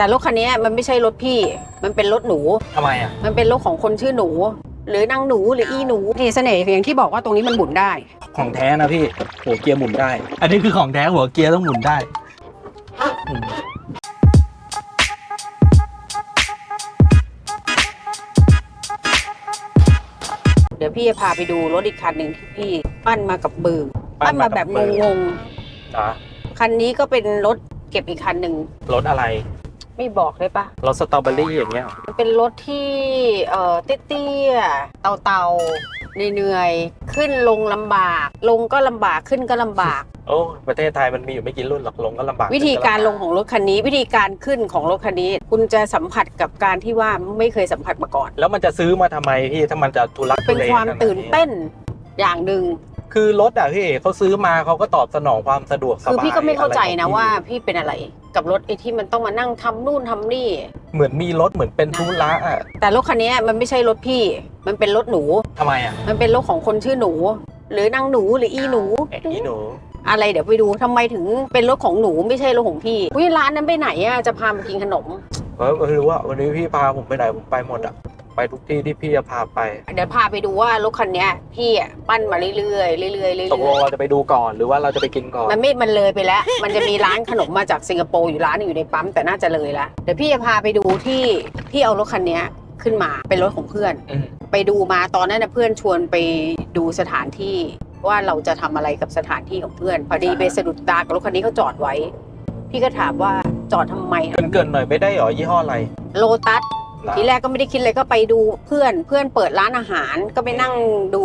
แต่รถคันนี้มันไม่ใช่รถพี่ มันเป็นรถหนู ทำไมอะ มันเป็นรถของคนชื่อหนู หรือนางหนูหรืออีหนูนี่เสน่ห์อย่างที่บอกว่าตรงนี้มันหมุนได้ ของแท้นะพี่ หัวเกียร์หมุนได้ อันนี้คือของแท้หัวเกียร์ต้องหมุนได้อืมเดี๋ยวพี่จะพาไปดูรถอีกคันหนึ่งที่พี่ปั้นมากับมือปั้นมาแบบงงอะๆคันนี้ก็เป็นรถเก็บอีกคันหนึ่งรถอะไร ไม่บอกเลยปะรถสตรอเบอรี่อย่างเงี้ยเหรอมันเป็นรถที่เอ่อเตี้ยๆเตาๆเหนื่อยๆขึ้นลงลำบาก ลงก็ลำบากขึ้นก็ลำบาก โอ้ประเทศไทยมันมีอยู่ไม่กี่รุ่นหรอกลงก็ลำบากวิธีการลงของรถคันนี้ วิธีการขึ้นของรถคันนี้ คุณจะสัมผัสกับการที่ว่าไม่เคยสัมผัสมาก่อน แล้วมันจะซื้อมาทำไมพี่ถ้ามันจะทุลักเป็นทุเลความขดตื่นเต้นอย่างหนึ่ง คือรถอะพี่เขาซื้อมาเขาก็ตอบสนองความสะดวกสบายคือพี่ก็ไม่เข้าใจนะอไรของพี่ว่าพี่เป็นอะไร กับรถไอ้ที่มันต้องมานั่งทำนู่นทำนี่ เหมือนมีรถเหมือนเป็นธุระอะแต่รถคันนี้มันไม่ใช่รถพี่ มันเป็นรถหนู ทำไมอะมันเป็นรถของคนชื่อหนู หรือนางหนูหรืออีหนูเอ๊ะอีหนู อะไรเดี๋ยวไปดูทำไมถึงเป็นรถของหนูไม่ใช่รถของพี่อุ้ยร้านนั้นไปไหนอะจะพามากินขนม เออไม่รู้ว่าวันนี้พี่พาผมไปไหนผมไปหมดอะไปทุกที่ที่พี่จะพาไป เดี๋ยวพาไปดูว่ารถคันเนี้ย พี่อะปั้นมาเรื่อยๆเรื่อยๆเรื่ตกลงอยเราจะไปดูก่อนหรือว่าเราจะไปกินก่อน มันไม่มันเลยไปแล้ว มันจะมีร้านขนมมาจากสิงคโปร์อยู่ร้านหนึงอยู่ในปั๊มแต่น่าจะเลยละเดี๋ยวพี่จะพาไปดูที่พี่เอารถคันเนี้ยขึ้นมาเป็นรถของเพื่อน อืมไปดูมาตอนนั้นนะเพื่อนชวนไปดูสถานที่ว่าเราจะทำอะไรกับสถานที่ของเพื่อน พอดีไปสะดุดตากับรถคันนี้เขาจอดไว้ พี่ก็ถามว่าจอดทำไม เกินเกินๆหน่อยไม่ได้เหรอยี่ห้ออะไรโลตัส ล่ะทีแรกก็ไม่ได้คิดเลยก็ไปดูเพื่อนเพื่อนเปิดร้านอาหารก็ไปนั่งดู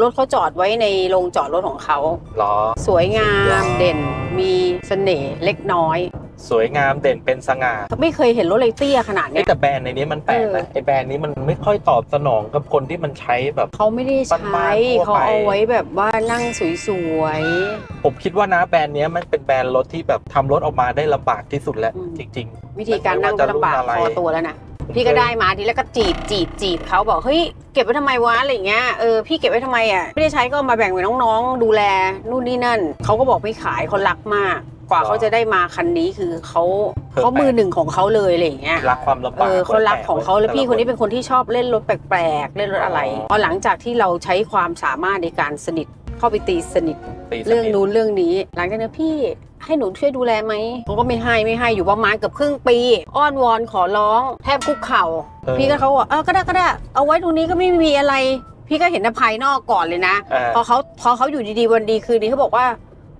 รถเขาจอดไว้ในโรงจอดรถของเขาหรอ สวยงามเด่นมีเสน่ห์เล็กน้อย สวยงามเด่นเป็นสง่าไม่เคยเห็นรถเลยเตี้ยขนาดเอ้เนี้ยยแต่แบรนด์ในนี้มันแปลกนะไอแบรนด์นี้มันไม่ค่อยตอบสนองกับคนที่มันใช้แบบเขาไม่ได้ใช้บ้านๆทั่วไปเขาเอาไว้แบบว่านั่งสวยผมคิดว่านะแบรนด์เนี้ยมันเป็นแบรนด์รถที่แบบทำรถออกมาได้ลำบากที่สุดแล้วจริง ๆ วิธีการนั่งก็ลำบากไม่ว่าจะรุ่นอะไรพอตัวแล้วนะๆพี่ก็ได้มาทีแรกก็จีบจีบจีบเขาบอกเฮ้ยเก็บไว้ทำไมวะอะไรอย่างเงี้ยเออพี่เก็บไว้ทำไมอะไม่ได้ใช้ก็เอามาแบ่งเป็นน้องๆ ดูแลนู่นนี่นั่นเขาก็บอกไม่ขายเขารักมากก ว่าเขาจะได้มาคันนี้คือเขาเขามือหนึ่งของเขาเลยอะไรอย่างเงี้ยรักความลำเอบากอเขารักของเขาแล้วพี่คนนี้แต่ะเป็นคนที่ชอบเล่นรถแปลกๆ เล่นรถอะไรพอหลังจากที่เราใช้ความสามารถในการสนิทเข้าไปตีสนิทตีสนิทเรื่องนู้นเรื่องนี้ หลังจากนั้นพี่ให้หนูช่วยดูแลไหมเขาก็ไม่ให้ไม่ให้อยู่ประมาณเกือบครึ่งปี อ้อนวอนขอร้องแทบคุกเข่าเออพี่ก็เขาบอกเออก็ได้ก็ได้ เอาไว้ตรงนี้ก็ไม่มีอะไร พี่ก็เห็นแต่ภายนอกก่อนเลยนะเออพอเขาพอเขาอยู่ดีๆวันดีคืนนี้เขาบอกว่า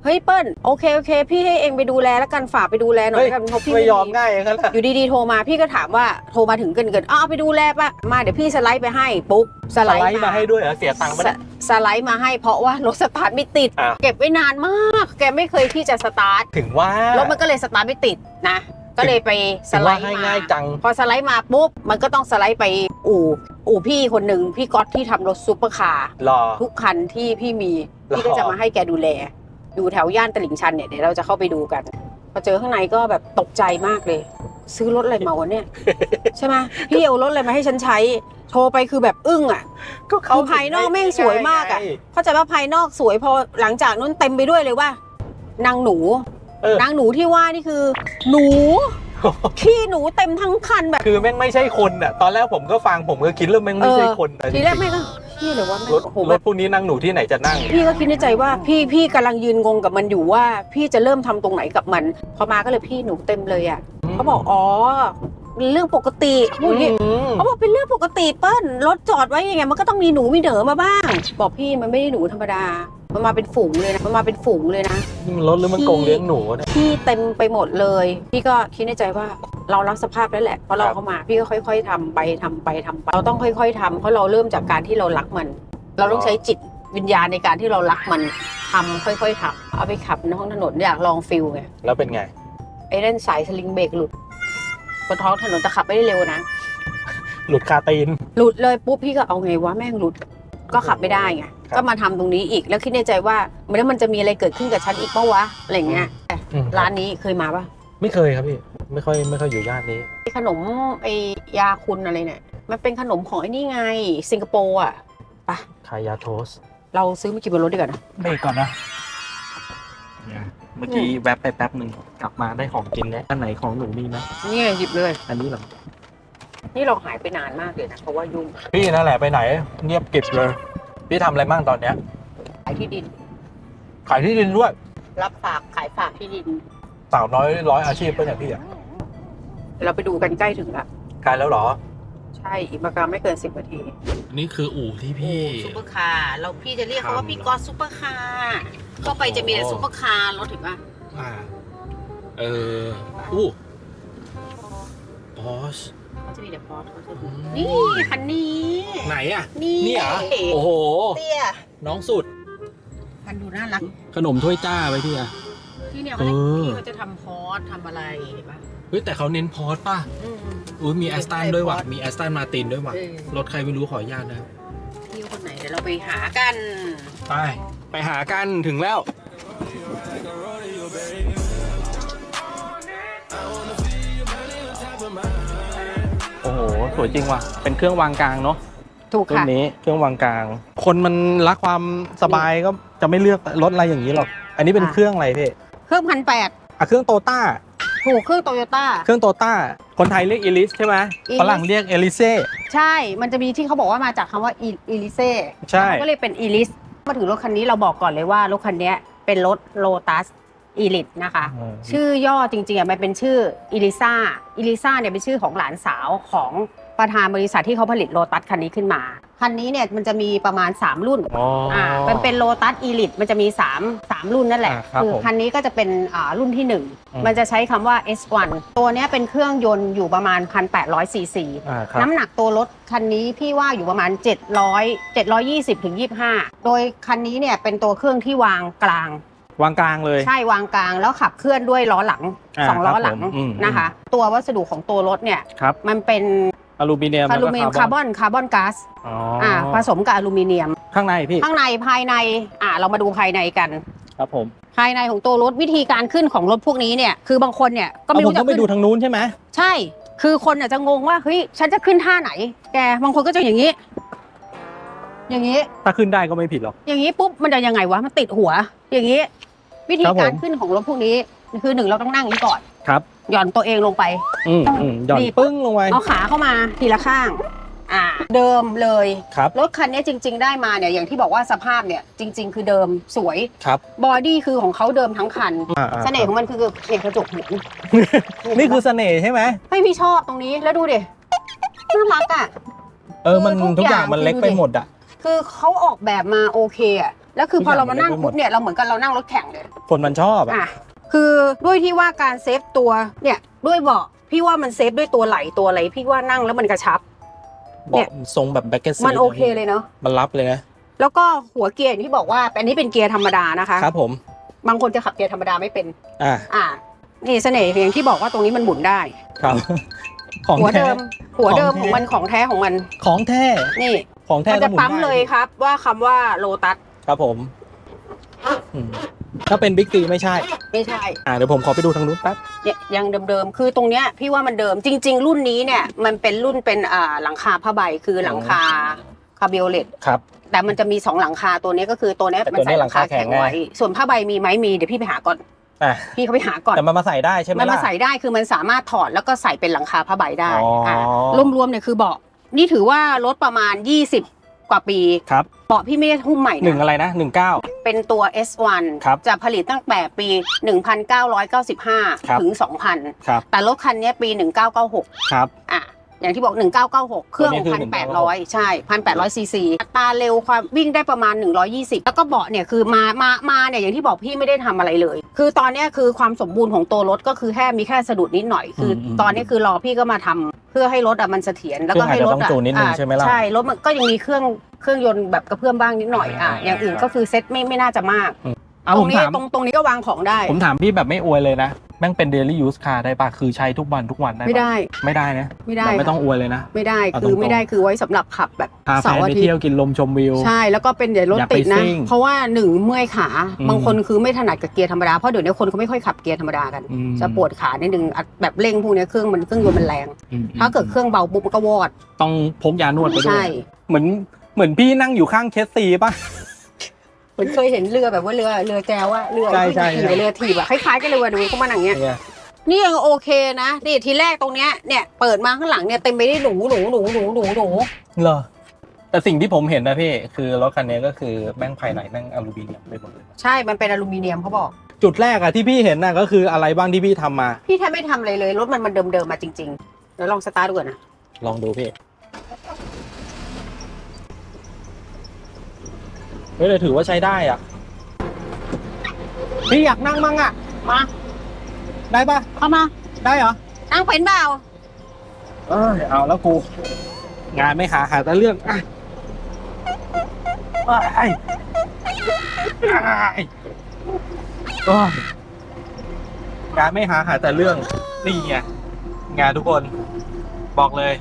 เฮ้ยเปิ้ลโอเคโอเค พี่ให้เองไปดูแลแล้วกันฝากไปดูแลหน่อยเฮ้ยแล้วกันเพราะพี่ไม่ยอมมีง่ายอย่างนั้นแหละอยู่ดีๆโทรมาพี่ก็ถามว่าโทรมาถึงเกินเกินๆอ้าวเอาไปดูแลปะมาเดี๋ยวพี่สไลด์ไปให้ปุ๊บสสไลไลด์ด์มาให้ด้วยเหรอเสียตังค์สไม่ได้สไลด์มาให้เพราะว่ารถสตาร์ทไม่ติดอะเก็บไว้นานมาก แกไม่เคยที่จะสตาร์ทถึงว่ารถมันก็เลยสตาร์ทไม่ติดนะก็เลยไปสถึงไลว่าด์ให้มาง่ายจังพอสไลด์มาปุ๊บมันก็ต้องสไลด์ไปอู่อู่พี่คนหนึ่งพี่ก๊อตที่ทำรถซูเปอร์คาร์รอทุกคันที่พี่มีหรอพี่ก็จะมาให้แกดูแล อยู่แถวย่านตลิ่งชันเนี่ยเดี๋ยวเราจะเข้าไปดูกัน พอเจอข้างในก็แบบตกใจมากเลย ซื้อรถอะไรมาวะเนี่ย ใช่ไหมพี่เอารถอะไรมาให้ฉันใช้ โทรไปคือแบบอึ้งอะก็คือภายนอกแม่งสวยมากอะไงเข้าใจว่าภายนอกสวยพอหลังจากนั้นเต็มไปด้วยเลยว่านางหนูเออนางหนูที่ว่านี่คือ หนูขี้หนูเต็มทั้งคันแบบ คือแม่งไม่ใช่คนอะ ตอนแรกผมก็ฟังผมก็คิดเรื่องแม่งไม่ใช่คนอะทีแรกแม่ก็ พี่เลยว่าแม่รถโอ้โหรแบถบพวกนี้นั่งหนูที่ไหนจะนั่ง พี่ก็คิดในใจว่าพี่พี่กำลังยืนงงกับมันอยู่ว่า พี่จะเริ่มทำตรงไหนกับมัน พอมาก็เลยพี่หนูเต็มเลยอะเขาบอกอ๋อเป็นเรื่องปกติพูดอย่างงี้มเขาบอกเป็นเรื่องปกติเปิ้ลรถจอดไว้ยังไงมันก็ต้องมีหนูมีเด๋อมาบ้าง บอกพี่มันไม่ได้หนูธรรมดา มันมาเป็นฝูงเลยนะมันมาเป็นฝูงเลยนะ นี่มันรถหรือมันกรงเลี้ยงหนูเนี่ยพี่เต็มไปหมดเลย พี่ก็คิดในใจว่า เรารับสภาพแล้วแหละเพราะเราครับเข้ามาพี่ก็ค่อย ๆทำไปทำไปทำไปเราต้องค่อย ๆทำเพราะเราเริ่มจากการที่เรารักมัน เราต้องใช้จิตวิญญาณในการที่เรารักมันทำค่อยๆทำเอาไปขับในท้องถนนอยากลองฟิลไงแล้วเป็นไงไอ้เล่นสายสลิงเบรกหลุดบนท้องถนนแต่ขับไม่ได้เร็วนะหลุดคาตีนหลุดเลยปุ๊บพี่ก็เอาไงวะแม่งหลุดก็ขับไม่ได้ไงครับก็มาทำตรงนี้อีกแล้วคิดในใจว่าแล้วมันจะมีอะไรเกิดขึ้นกับฉันอีกปะวะอะไรเงี้ยอืมร้านนี้เคยมาปะไม่เคยครับพี่ ไม่ค่อยไม่ค่อยอยู่ย่านนี้ไอ้ขนมไอ้ยาคุณอะไรเนี่ยมันเป็นขนมของไอ้นี่ไง สิงคโปร์อะไปะคายาโทสเราซื้อมากินบนรถดีกว่านะ เบรกก่อนนะ เมื่อกี้แวบไปแป๊บหนึ่งกลับมาได้ของกินแล้วอันไหนของหนูมีไหมนี่หยิบเลย อันนี้เหรอ นี่เราหายไปนานมากเลยนะเพราะว่ายุ่งพี่นั่นแหละไปไหน เงียบกริบเลย พี่ทำอะไรบ้างตอนเนี้ย ขายที่ดิน ขายที่ดินด้วย รับฝากขายฝากที่ดิน สาวน้อยร้อยอาชีพเป็นอย่างพี่อะ เราไปดูกันใกล้ถึงละกลายแล้วเหรอ ใช่อีกประมาณไม่เกินสิบนาทีนี่คืออู่ที่พี่ซุปเปอร์คาร์เราพี่จะเรียกเขาว่าทำพี่กอตซุปเปอร์คาร์เข้าไปจะมีแต่ซุปเปอร์คาร์รถถึงป่ะอ่า เอออู้บอสเขาจะมีแต่พอร์ตเขาจะมีอืมนี่คันนี้ ไหนอะนี่นี่เหรอโอ้โห เตี้ยน้องสุดคันดูน่ารัก ขนมถ้วยจ้าไปพี่อะ ที่เนี่ยเอเขาจะอพี่เขาจะทำพอร์ตทำอะไรเห็นป่ะเฮ้ยแต่เขาเน้นพอร์ตป่ะอืม อุ้ยมีแอสตันด้วยว่ะ มีแอสตันมาตินด้วยว่ะ เออ รถใครไม่รู้ขออนุญาตนะพี่คนไหนเดี๋ยวเราไปหากันไปไปหากันถึงแล้ว โอ้โห สวยจริงว่ะ เป็นเครื่องวางกลางเนาะถูกรุ่นค่ะนี้เครื่องวางกลาง คนมันรักความสบายก็จะไม่เลือกรถอะไรอย่างนี้หรอก อันนี้เป็นอะเครื่องอะไรพี่เครื่องพันแปดอะเครื่องโตต้า ถูกเครื่องโตโยต้า เครื่องโตต้า คนไทยเรียกเอลิสใช่ไหม Elise ฝรั่งเรียกเอลิเซ่ ใช่ มันจะมีที่เขาบอกว่ามาจากคำว่าอีลิเซ่ใช่ ก็เลยเป็นอีลิส มาถึงรถคันนี้เราบอกก่อนเลยว่ารถคันนี้เป็นรถโลตัสอีลิ e นะคะอืมชื่อย่อจริงๆอะมันเป็นชื่ออีลิซ่าอีลิซ่าเนี่ยเป็นชื่อของหลานสาวของประธานบริษัทที่เขาผลิตโลตัสคันนี้ขึ้นมา คันนี้เนี่ยมันจะมีประมาณ 3 รุ่นอ๋อออ่ามันเป็นโลตัสอีลิ e มันจะมี 3 3 รุ่นนั่นแหละอ่าครับคือผมคันนี้ก็จะเป็นอ่ารุ่นที่ อืม 1 มันจะใช้คำว่า S1 ตัวเนี้ยเป็นเครื่องยนต์อยู่ประมาณ 1,800ซีซี อ่าครับ น้ำหนักตัวรถคันนี้พี่ว่าอยู่ประมาณ 700 720ถึง25 โดยคันนี้เนี่ยเป็นตัวเครื่องที่วางกลาง วางกลางเลย ใช่วางกลางแล้วขับเคลื่อนด้วยล้อหลังอ่าสองล้อหลังครับผมอืม นะคะ ตัววัสดุของตัวรถเนี่ยครับ มันเป็น อลูมิเนียมอแล้วลูก็มิเนียมคาร์บอนคาร์บอนก๊าซอ๋ออ่าผสมกับอลูมิเนียม ข้างในพี่ ข้างในภายในอ่าเรามาดูภายในกันครับผมภายในของตัวรถวิธีการขึ้นของรถพวกนี้เนี่ยคือบางคนเนี่ยก็เอาไม่ผมรู้จะต้องไปขึ้นดูทางนู้นใช่ไหมใช่ คือคนอาจจะงงว่าเฮ้ยฉันจะขึ้นท่าไหน แกบางคนก็จะอย่างนี้ อย่างนี้ ถ้าขึ้นได้ก็ไม่ผิดหรอก อย่างนี้ปุ๊บมันจะยังไงวะมันติดหัว อย่างนี้ วิธีครับผมการขึ้นของรถพวกนี้คือหนึ่งเราต้องนั่งอย่างนี้ก่อน ครับ หย่อนตัวเองลงไป อืมอืมหย่อนนี่ปึ้งลงไป เอาขาเข้ามาทีละข้าง อ่า เดิมเลย ครับ รถคันนี้จริง ๆ ได้มาเนี่ยอย่างที่บอกว่าสภาพเนี่ยจริง ๆ คือเดิมสวยครับ บอดี้คือของเขาเดิมทั้งคัน อ่าอ่าเสน่ห์ของมันคือเนี่ยกระจกหูนี่คือเสน่ห์ใช่ไหมให้พี่ชอบตรงนี้แล้วดูดิน่ารักอะ เออ มันคือทุกทุกอย่างอย่างมันเล็กคือไปดูดิ หมดอะ คือเขาออกแบบมาโอเคอะแล้วคือพอเรามานั่งทุกอย่างมันเล็กไปหมดปุ๊บเนี่ยเราเหมือนกันเรานั่งรถแข่งเลย คนมันชอบอะ อะ คือด้วยที่ว่าการเซฟตัวเนี่ยด้วยเบาะพี่ว่ามันเซฟด้วยตัวไหลตัวอะไรพี่ว่านั่งแล้วมันกระชับเนี่ยเบาะทรงแบบแบ็กเกอร์ซีมันโอเคเลยเนาะมันรับเลยนะ แล้วก็หัวเกียร์อย่างที่บอกว่าอันนี้เป็นเกียร์ธรรมดานะคะครับผม บางคนจะขับเกียร์ธรรมดาไม่เป็น อ่าอ่านี่เสน่ห์อย่างที่บอกว่าตรงนี้มันหมุนได้ครับของหัวแท้เดิมหัวเดิมของขแท้องมันของแท้ของมัน ของแท้นี่ของแท้มันจะต้องหนปั๊มได้เลยครับ ว่าคำว่าโลตัสครับผมอืม ถ้าเป็นบิ๊กซีไม่ใช่ ไม่ใช่ อ่าเดี๋ยวผมขอไปดูทางนู้นแป๊บ เนี่ยยังเดิมๆ คือตรงเนี้ยพี่ว่ามันเดิมจริง ๆ รุ่นนี้เนี่ยมันเป็นรุ่นเป็นอ่าหลังคาผ้าใบคือหลังคาคาเบโอเลตครับ แต่มันจะมีสองหลังคาตัวเนี้ยก็คือตัวเนี้ยแต่มันตัวเนี้ใส่ยหลังคาแข็งหลังคาแข็งไว้ ส่วนผ้าใบมีไหมมีเดี๋ยวพี่ไปหาก่อนอะพี่เขาไปหาก่อนแต่มันมาใส่ได้ใช่ไหมมันมาล่ะ ใส่ได้คือมันสามารถถอดแล้วก็ใส่เป็นหลังคาผ้าใบได้อ๋ออ่่ารวมๆเนี่ยคือเบาะนี่ถือว่ารถประมาณ 20 กว่าปีครับเบาะพี่ไม่ได้หุ้มใหม่หนึ่งนะอะไรนะหนึ่งเก้า เป็นตัว S1 ครับจะผลิตตั้งแต่ปี1995 ถึง 2000 ครับแต่รถคันเนี้ยปี 1996 ครับ อะ อย่างที่บอก 1996 เครื่อง ตัวนี้คือ1,800 ใช่1,800ซีซีอัตราเร็วความวิ่งได้ประมาณ 120 แล้วก็เบาะเนี่ยคือมามามาเนี่ยอย่างที่บอกพี่ไม่ได้ทำอะไรเลย คือตอนเนี้ยคือความสมบูรณ์ของตัวรถก็คือแค่มีแค่สะดุดนิดหน่อย คืออมตอนนี้คือรอพี่ก็มาทำเพื่อให้รถอะมันเสถียรแล้วก็ให้รถเครื่องอาจจะต้องจูนนิดนึงอะใช่ไหมล่ะ ใช่รถมันก็ยังมีเครื่องเครื่องยนต์แบบกระเพื่อมบ้างนิดหน่อยอะอ่าอย่างอื่นก็คือเซ็ตไม่ไม่น่าจะมากเอาตผรงมนี้ถามตรงตรงนี้ก็วางของได้ ผมถามพี่แบบไม่อวยเลยนะ แม่งเป็น daily use car ได้ปะคือใช้ทุกวันทุกวันได้ปะไม่ได้ ไม่ได้นะไม่ได้แบบไม่ค่ะต้องอวยเลยนะ ไม่ได้เอาคือตรงๆไม่ได้คือไว้สำหรับขับแบบพาแฟเสานร์อาไปทิตเที่ยวย์กินลมชมวิว ใช่แล้วก็เป็นเดี๋ยวรถอยากไปติดนะ ซิ่งเพราะว่าหนึ่งเมื่อยขาอืม บางคนคือไม่ถนัดกับเกียร์ธรรมดาเพราะเดี๋ยวนี้คนเขาไม่ค่อยขับเกียร์ธรรมดากัน อืมจะปวดขานิดนึงอะแบบเร่งพวกเนี้ยเครื่องมันเครื่องยนต์มันแรง อืมถ้าเกิดเครื่องเบาปุ๊บมันก็วอดต้องพกยานวดไปด้วใช่ ย เหมือนเหมือนพี่นั่งอยู่ข้างเคสซีป่ะเอ มือนเคยเห็นเรือแบบว่าเรือเรือแจวอะเรือใช่ใช่ ที่ขี่เรือถีบอะคล้ายๆกันเลยว่ะดูเขามาอย่างเงี้ย เนี่ยนี่ยังโอเคนะนี่ทีแรกตรงเนี้ยเนี่ยเปิดมาข้างหลังเนี่ยเต็มไปด้วยหนูหนูหนูหนูหนูหนูเหรอแต่สิ่งที่ผมเห็นนะพี่ คือรถคันนี้ก็คือแม่งภายในแม่งอลูมิเนียมไปหมดเลยใช่มันเป็นอลูมิเนียมเขาบอก จุดแรกอะที่พี่เห็นน่ะก็คืออะไรบ้างที่พี่ทำมา พี่แทบไม่ทำอะไรเลยรถมันมันเดิมๆมาจริงๆเดี๋ยวลองสตาร์ทดูก่อนนะลองดูพี่ ฮ้ยแต่ถือว่าใช้ได้อะ พี่อยากนั่งมั่งอะ มาได้ปะเข้ามาได้เหรอนั่งเป็นเปล่าเอยเอาแล้วกู งานไม่หาหาแต่เรื่องอะไอ้ไอ้โอ้ยงานไม่หาหาแต่เรื่องนี่ไงงานทุกคนบอกเลย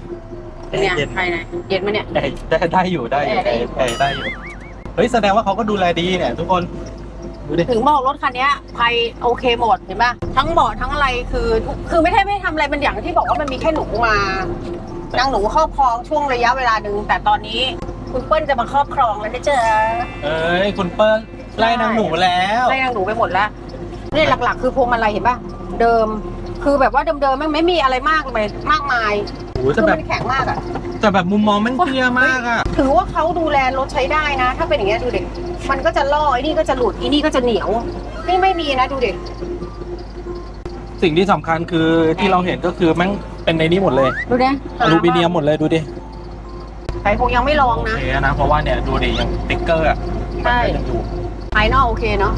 เนี่ยเย็นภายในเย็นไหมเนี่ย ได้ได้ได้อยู่ได้อยู่ได้ได้อยู่ได้ได้อยู่ เฮ้ยแสดงว่าเขาก็ดูแลดีเนี่ย ทุกคนดูดิถึงบอกรถคันเนี้ยภัยโอเคหมดเห็นปะทั้งเบาะทั้งอะไรคือทุกคือไม่ใช่ไม่ทำอะไรมันอย่างที่บอกว่ามันมีแค่หนูมานางหนูครอบครองช่วงระยะเวลาหนึ่งแต่ตอนนี้คุณเปิ้ลจะมาครอบครองแล้วได้เจอเอ้ยคุณเปิ้ลไล่นางหนูแล้วไล่นางหนูไปหมดแล้วนี่หลักๆ คือพวงมาลัยเห็นปะเดิม คือแบบว่าเดิมๆมันไม่มีอะไรมากเลยมากมายโอ้โหคืแต่อแบมับนแข็งมากอะ แต่แบบมุมมองมันเคลียร์มากอะถือว่าเขาดูแลรถใช้ได้นะ ถ้าเป็นอย่างเงี้ยดูเด็กมันก็จะล่อไอ้นี่ก็จะหลุดอีนี่ก็จะเหนียว นี่ไม่มีนะดูเด็กสิ่งที่สำคัญคือที่เราเห็นก็คือแมันเป็นในนี้หมดเลยดูดิอลูมิเนียมหมดเลยดูดิใครคงยังไม่ลองโอนะ เคนะเพราะว่าเนี่ยดูดิยังสติ๊กเกอร์อะใช่มันก็ยังอยู่ ภายนอกโอเคเนาะ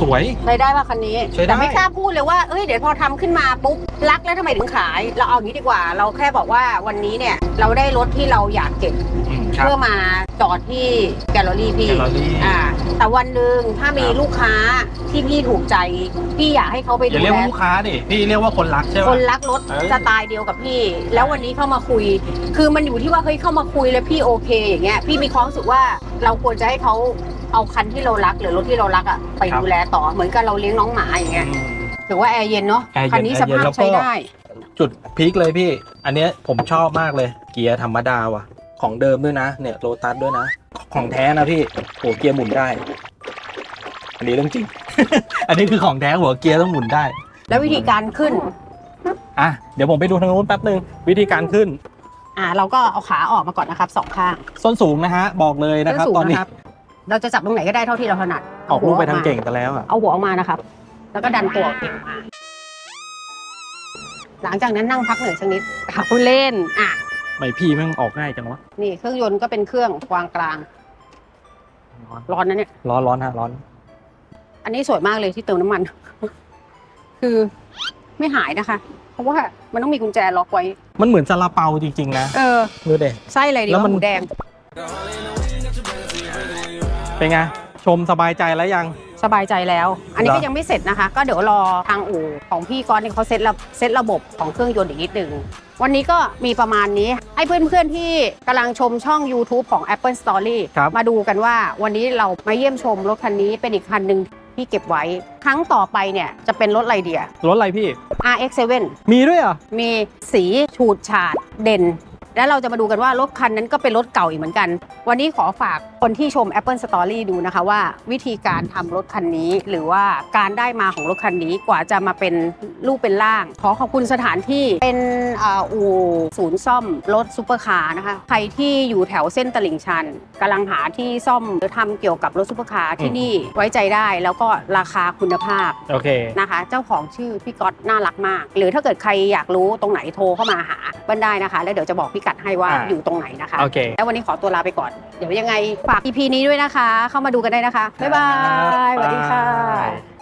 สวย ใช้ได้ป่ะคันนี้ใช้ได้ แต่ไม่กล้าพูดเลยว่าเอ้ยเดี๋ยวพอทำขึ้นมาปุ๊บรักแล้วทำไมถึงขาย เราเอาอย่างนี้ดีกว่า เราแค่บอกว่าวันนี้เนี่ยเราได้รถที่เราอยากเก็บอืมครับ เพื่อมาจอดที่แกลเลอรี่พี่แกลเลอรี่อ่า แต่วันหนึ่งถ้ามีครับ ลูกค้าที่พี่ถูกใจ พี่อยากให้เขาไปอย่าดูเรียกแลว่าลูกค้าดิพี่เรียกว่าคนรักใช่ไหม คนรักรถเออสไตล์เดียวกับพี่ แล้ววันนี้เข้ามาคุย คือมันอยู่ที่ว่าเฮ้ยเข้ามาคุยแล้วพี่โอเค อย่างเงี้ย พี่มีความรู้สึกว่าเราควรจะให้เขาเอาคันที่เรารักหรือรถที่เรารักอะไปดูแลต่อเหมือนกับเราเลี้ยงน้องหมาอย่างเงี้ยอืมถือว่าแอร์เย็นเนาะแอร์เย็นคันนี้แอสร์เย็นภาพแล้วก็ ใช้ได้ จุดพีคเลยพี่ อันเนี้ยผมชอบมากเลย เกียร์ธรรมดาว่ะ ของเดิมด้วยนะ เนี่ยโลตัสด้วยนะ ของแท้นะพี่โอ้เกียร์หมุนได้ อันนี้เรื่องจริง อันนี้คือของแท้หัวเกียร์ต้องหมุนได้ แล้ววิธีการขึ้น อะเดี๋ยวผมไปดูทางนู้นแป๊บหนึ่งวิธีการขึ้น อ่า เราก็เอาขาออกมาก่อนนะครับสองข้างส้นสูงนะฮะ บอกเลยนะครับส้สูงตอนนี้ เราจะจับตรงไหนก็ได้เท่าที่เราถนัดออกลูกไปทางหัวเก่งแต่แล้วอะเอาหัวออกมานะครับ แล้วก็ดันตัวออกเก่งมาหลังจากนั้นนั่งพักเหนื่อยสักนิดหาผู้เล่นอะ ไม่พี่แม่งออกง่ายจังวะนี่เครื่องยนต์ก็เป็นเครื่องกลางกลางร้อนร้อนนะเนี่ย ร้อนร้อนฮะร้อน อันนี้สวยมากเลยที่เติมน้ำมัน คือไม่หายนะคะ เพราะว่ามันต้องมีกุญแจล็อกไว้ มันเหมือนซาลาเปาจริงๆนะเออ ดูเด็ไส้อะไรดีแล้วว่ามันหมูแดง เป็นไง ชมสบายใจแล้วยัง สบายใจแล้ว อันนี้เหรก็อยังไม่เสร็จนะคะ ก็เดี๋ยวรอทางอู่ของพี่ก้อนนี่เขาเซตระเซตระบบของเครื่องยนต์อีกนิดหนึ่งวันนี้ก็มีประมาณนี้ ให้เพื่อนๆที่กำลังชมช่อง YouTube ของ Apple Story ครับมาดูกันว่าวันนี้เรามาเยี่ยมชมรถคันนี้เป็นอีกคันหนึ่งที่เก็บไว้ ครั้งต่อไปเนี่ยจะเป็นรถอะไรเดียรถอะไรพี่ RX7 มีด้วยเหรอมีสีฉูดฉาดเด่น แล้วเราจะมาดูกันว่ารถคันนั้นก็เป็นรถเก่าอีกเหมือนกัน วันนี้ขอฝากคนที่ชม Apple Story ดูนะคะว่า วิธีการทำรถคันนี้ หรือว่าการได้มาของรถคันนี้กว่าจะมาเป็นรูปเป็นร่าง ขอขอบคุณสถานที่เป็นอ่าอู่ศูนย์ซ่อมรถซูเปอร์คาร์นะคะ ใครที่อยู่แถวเส้นตลิ่งชันกำลังหาที่ซ่อมหรือทำเกี่ยวกับรถซูเปอร์คาร์ที่นี่ไว้ใจได้แล้วก็ราคาคุณภาพโอเคนะคะ เจ้าของชื่อพี่ก๊อตน่ารักมาก หรือถ้าเกิดใครอยากรู้ตรงไหนโทรเข้ามาหาเบิ้ลได้นะคะ แล้วเดี๋ยวจะบอกพี่กัดให้ว่าอ่าอยู่ตรงไหนนะคะโอเค แล้ววันนี้ขอตัวลาไปก่อน เดี๋ยวยังไงฝาก EP นี้ด้วยนะคะ เข้ามาดูกันได้นะคะ บ๊ายบายสวัสดีค่ะ Like a rodeo, right? Like a